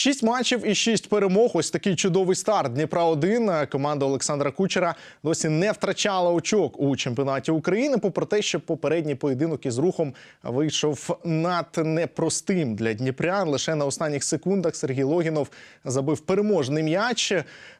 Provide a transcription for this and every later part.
Шість матчів і шість перемог. Ось такий чудовий старт. Дніпра 1 Команда Олександра Кучера досі не втрачала очок у чемпіонаті України. Попри те, що попередній поєдинок із рухом вийшов над непростим для Дніпрян. Лише на останніх секундах Сергій Логінов забив переможний м'яч.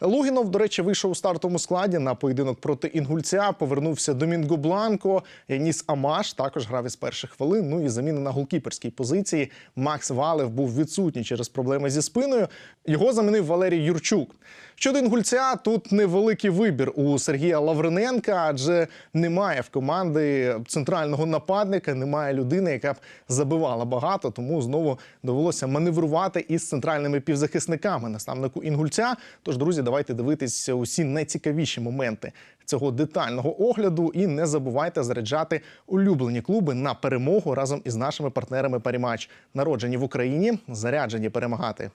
Логінов, до речі, вийшов у стартовому складі на поєдинок проти інгульця. Повернувся Домінго Бланко. Яніс Амаш також грав із перших хвилин. Ну і заміна на голкіперській позиції. Макс Валев був відсутній через проблеми зі спиною. Його замінив Валерій Юрчук. Щодо інгульця, тут невеликий вибір у Сергія Лавриненка, адже немає в команди центрального нападника, немає людини, яка б забивала багато. Тому знову довелося маневрувати із центральними півзахисниками наставнику інгульця. Тож, друзі, давайте дивитися усі найцікавіші моменти цього детального огляду. І не забувайте заряджати улюблені клуби на перемогу разом із нашими партнерами Парімач, народжені в Україні, заряджені перемагати.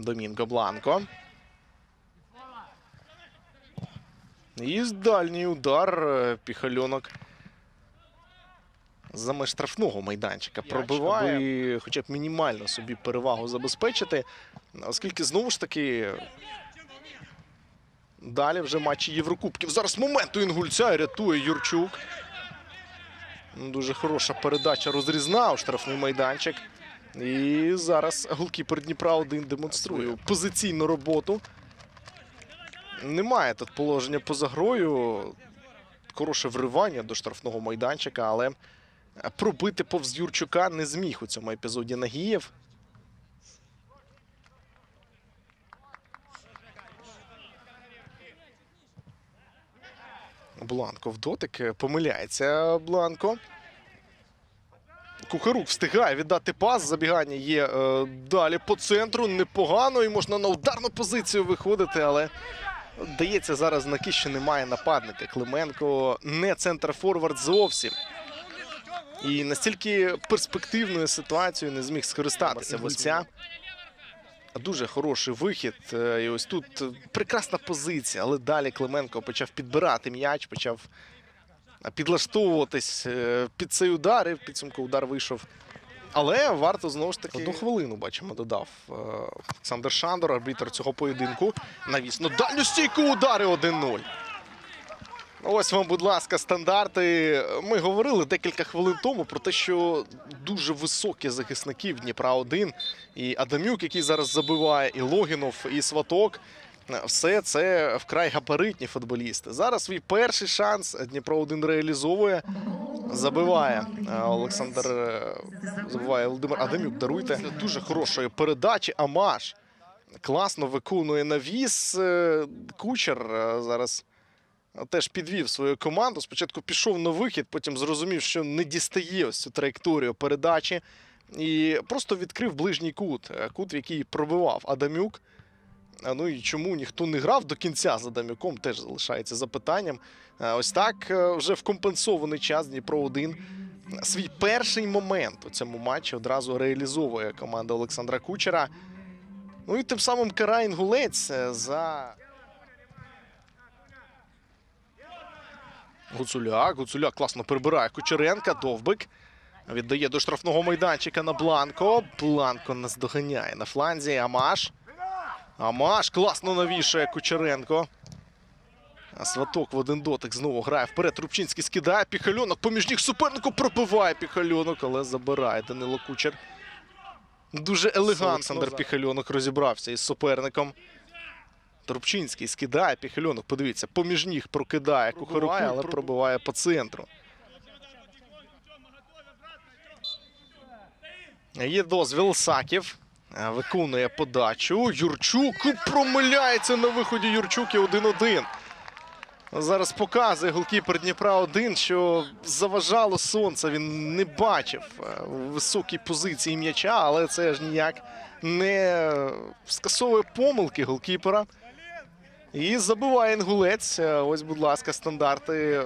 Домінго Бланко. І дальній удар е, піхальонок за меж штрафного майданчика пробиває, аби хоча б мінімально собі перевагу забезпечити. Оскільки знову ж таки далі вже матчі Єврокубків. Зараз момент у інгульця рятує Юрчук. Ну, Дуже хороша передача розрізна у штрафний майданчик. І зараз голкіпер Дніпра 1 демонструє позиційну роботу. Немає тут положення поза грою. Хороше вривання до штрафного майданчика, але пробити повз Юрчука не зміг у цьому епізоді Нагієв. Бланко в дотик. Помиляється Бланко. Кухарук встигає віддати пас. Забігання є е, далі по центру. Непогано і можна на ударну позицію виходити, але дається зараз знаки, що немає нападника. Клименко не центр форвард зовсім. І настільки перспективною ситуацією не зміг скористатися вольця. Дуже хороший вихід. Е, І ось тут прекрасна позиція, але далі Клименко почав підбирати м'яч, почав підлаштовуватись е, під цей удар. І в підсумку удар вийшов. Але варто знову ж таки одну хвилину бачимо, додав е, Олександр Шандор, арбітр цього поєдинку. Навісно, дальню стійку удари 1-0. Ось вам, будь ласка, стандарти. Ми говорили декілька хвилин тому про те, що дуже високі захисники в Дніпра 1 і Адамюк, який зараз забиває, і Логінов, і Сваток. Все це вкрай габаритні футболісти. Зараз свій перший шанс Дніпро 1 реалізовує. Забиває е, Олександр. е, Забиває Володимир Адамюк. Даруйте дуже хорошої передачі. Амаш класно виконує навіс. Е, Кучер е, зараз теж підвів свою команду. Спочатку пішов на вихід, потім зрозумів, що не дістає ось цю траєкторію передачі. І просто відкрив ближній кут. е, Кут, в який пробивав Адамюк. Ну і чому ніхто не грав до кінця за Дам'яком, теж залишається запитанням. Ось так е, вже в компенсований час Дніпро 1 свій перший момент у цьому матчі одразу реалізовує команда Олександра Кучера. Ну і тим самим карає інгулець е, за. Гуцуляк. Гуцуляк класно прибирає Кучеренка. Довбик. Віддає до штрафного майданчика на Бланко. Бланко наздоганяє на фланзі. Амаш. Амаш класно навішує Кучеренко. А Сваток в один дотик знову грає вперед. Рубчинський скидає піхальонок. Поміж них супернику пробиває піхальонок, але забирає Данило Кучер. Дуже елегантно Олександр Піхальонок розібрався із суперником. Трубчинський скидає піхальонок. Подивіться, поміж ніг прокидає Кухарук, але пробиває по центру. Є дозвіл Саків. Е, Виконує подачу. Юрчук промиляється на виході Юрчук і 1-1. Зараз показує голкіпер Дніпра 1, що заважало сонце. Він не бачив е, високій позиції м'яча, але це ж ніяк не скасовує помилки голкіпера. І забиває інгулець. Е, Ось, будь ласка, стандарти.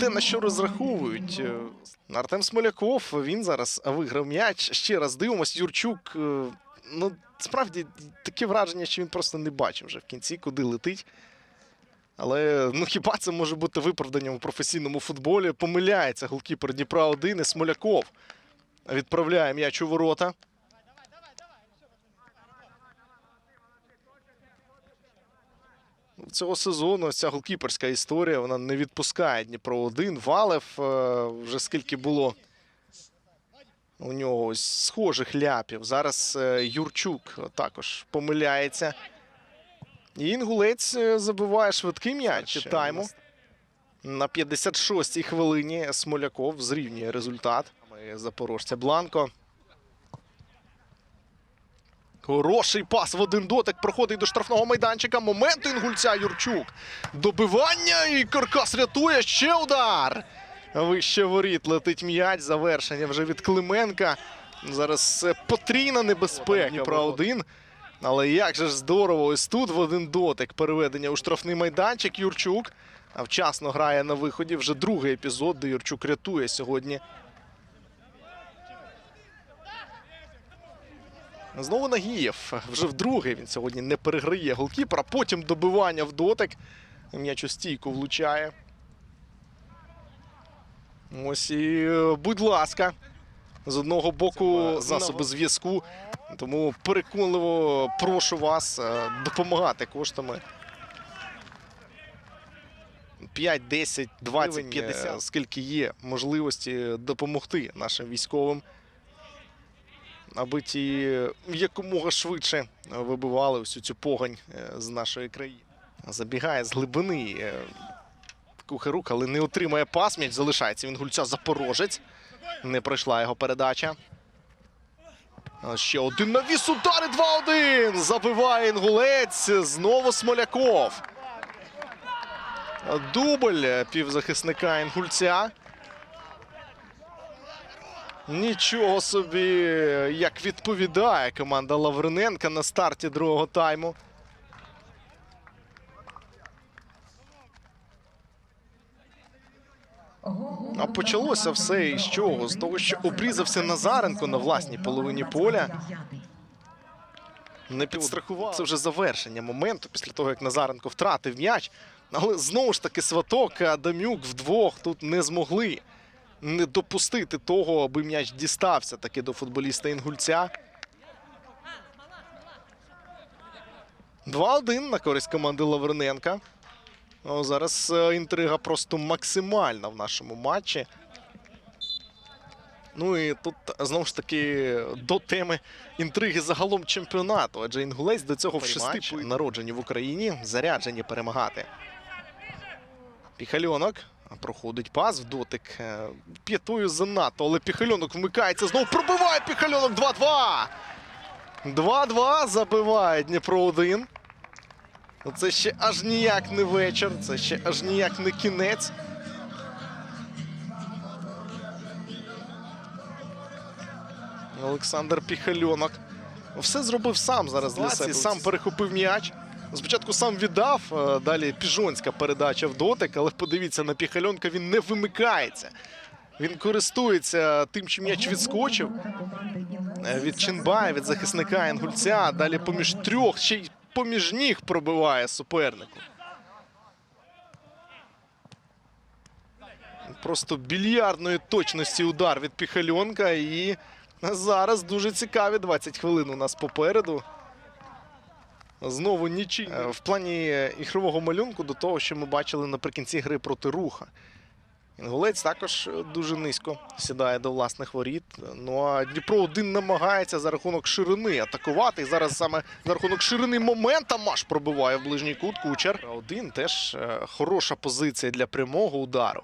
Те, на що розраховують. Е, Артем Смоляков, він зараз виграв м'яч. Ще раз дивимось. Юрчук. е, Ну, справді таке враження, що він просто не бачив вже в кінці, куди летить. Але ну хіба це може бути виправданням у професійному футболі? Помиляється голкіпер Дніпра 1 і Смоляков відправляє м'яч у ворота. Цього сезону ця голкіперська історія вона не відпускає Дніпро 1. Валев е, вже скільки було у нього ось схожих ляпів. Зараз е, Юрчук також помиляється. І Інгулець е, забиває швидкий м'яч тайму. На 56-й хвилині Смоляков зрівнює результат. Запорожця Бланко. Хороший пас в один дотик проходить до штрафного майданчика. Момент інгульця Юрчук. Добивання і Каркас рятує. Ще удар. Вище воріт летить м'яч. Завершення вже від Клименка. Зараз потрійна небезпека. Дніпра один. Але як же здорово, ось тут в один дотик переведення у штрафний майданчик Юрчук. А вчасно грає на виході. Вже другий епізод, де Юрчук рятує сьогодні. Знову Нагієв. Вже вдруге він сьогодні не переграє голкіпера. Потім добивання в дотик. М'яч у стійку влучає. Ось і, будь ласка, з одного боку засоби зв'язку. Тому переконливо прошу вас е, допомагати коштами. 5, 10, 20, 50, скільки є можливості допомогти нашим військовим, аби ті якомога швидше вибивали всю цю погань е, з нашої країни. Забігає з глибини е, Кухарук, але не отримає пас. М'яч залишається. Він гульця Запорожець. Не пройшла його передача. Ще один навіс удари 2-1. Забиває інгулець. Знову Смоляков. Дубль півзахисника інгульця. Нічого собі, як відповідає команда Лавриненка на старті другого тайму. А почалося все із чого? З того, що обрізався Назаренко на власній половині поля. Не підстрахував. Це вже завершення моменту після того, як Назаренко втратив м'яч. Але знову ж таки Сваток, Адамюк вдвох тут не змогли не допустити того, аби м'яч дістався таки до футболіста Інгульця. 2-1 на користь команди Лавриненка. Ну, зараз е, інтрига просто максимальна в нашому матчі. Ну і тут знову ж таки до теми інтриги загалом чемпіонату. Адже інгулець до цього в шести народжені в Україні, заряджені перемагати. Піхальонок проходить пас в дотик. е, П'ятою занадто, але Піхальонок вмикається. Знову пробиває Піхальонок 2-2. 2-2 забиває Дніпро 1. Ну, Це ще аж ніяк не вечір, це ще аж ніяк не кінець. Олександр Піхальонок. Все зробив сам зараз для себе. Сам перехопив м'яч. Спочатку сам віддав, е, далі піжонська передача в дотик, але подивіться на Піхальонка, він не вимикається. Він користується тим, що м'яч відскочив е, від Чинбая, від захисника Інгульця. Далі поміж трьох, ще й поміж ніг пробиває супернику. Просто більярдної точності удар від Піхальонка. І зараз дуже цікаві 20 хвилин у нас попереду. Знову нічий Е, в плані ігрового малюнку до того, що ми бачили наприкінці гри проти руха. Інгулець також е, дуже низько сідає до власних воріт. Ну а Дніпро один намагається за рахунок ширини атакувати. Зараз саме за рахунок ширини момента Маш пробиває в ближній кут. Кучер. Один теж е, хороша позиція для прямого удару.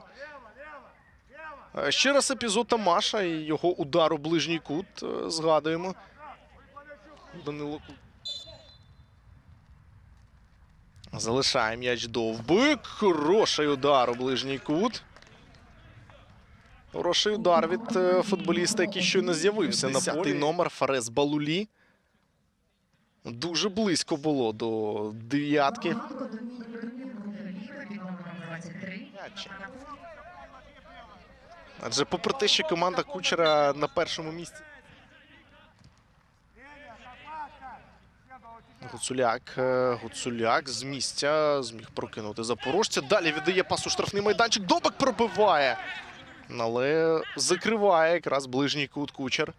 Е, Ще раз епізод Тамаша і його удар у ближній кут. е, Згадуємо. Данило Залишає м'яч довбик. Хороший удар у ближній кут. Хороший удар від е, футболіста, який щойно з'явився на полі. номер Фарес Балулі. Дуже близько було до дев'ятки. Адже попри те, що команда Кучера на першому місці. Гуцуляк, е, Гуцуляк з місця зміг прокинути запорожця. Далі віддає пас у штрафний майданчик. Добик пробиває. Але закриває якраз ближній кут Кучер.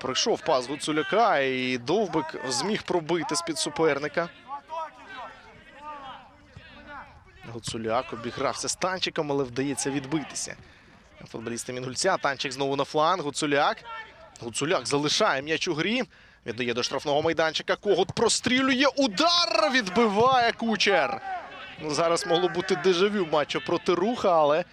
Пройшов пас Гуцуляка і Довбик зміг пробити з-під суперника. Гуцуляк обігрався з танчиком, але вдається відбитися. Футболісти Мінгульця. Танчик знову на фланг. Гуцуляк. Гуцуляк залишає м'яч у грі. Віддає до штрафного майданчика. Когут прострілює. Удар відбиває кучер. Ну, зараз могло бути дежавю матчу проти руха, але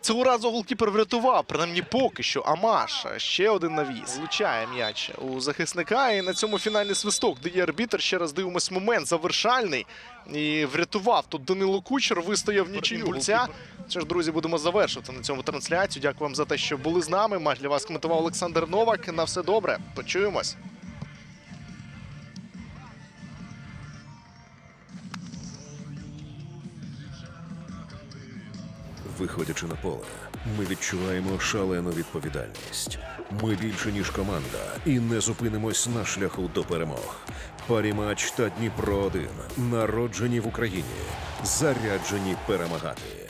цього разу голкіпер врятував. Принаймні поки що. Амаш ще один навіс. Влучає м'яч у захисника. І на цьому фінальний свисток дає арбітр. Ще раз дивимось момент завершальний. І врятував тут Данило Кучер. Вистояв нічию гульця. Що ж, друзі, будемо завершувати на цьому трансляцію. Дякую вам за те, що були з нами. Матч для вас коментував Олександр Новак. На все добре. Почуємось. Виходячи на поле, ми відчуваємо шалену відповідальність. Ми більше ніж команда і не зупинимось на шляху до перемог. Парімач та Дніпро 1 народжені в Україні, заряджені перемагати.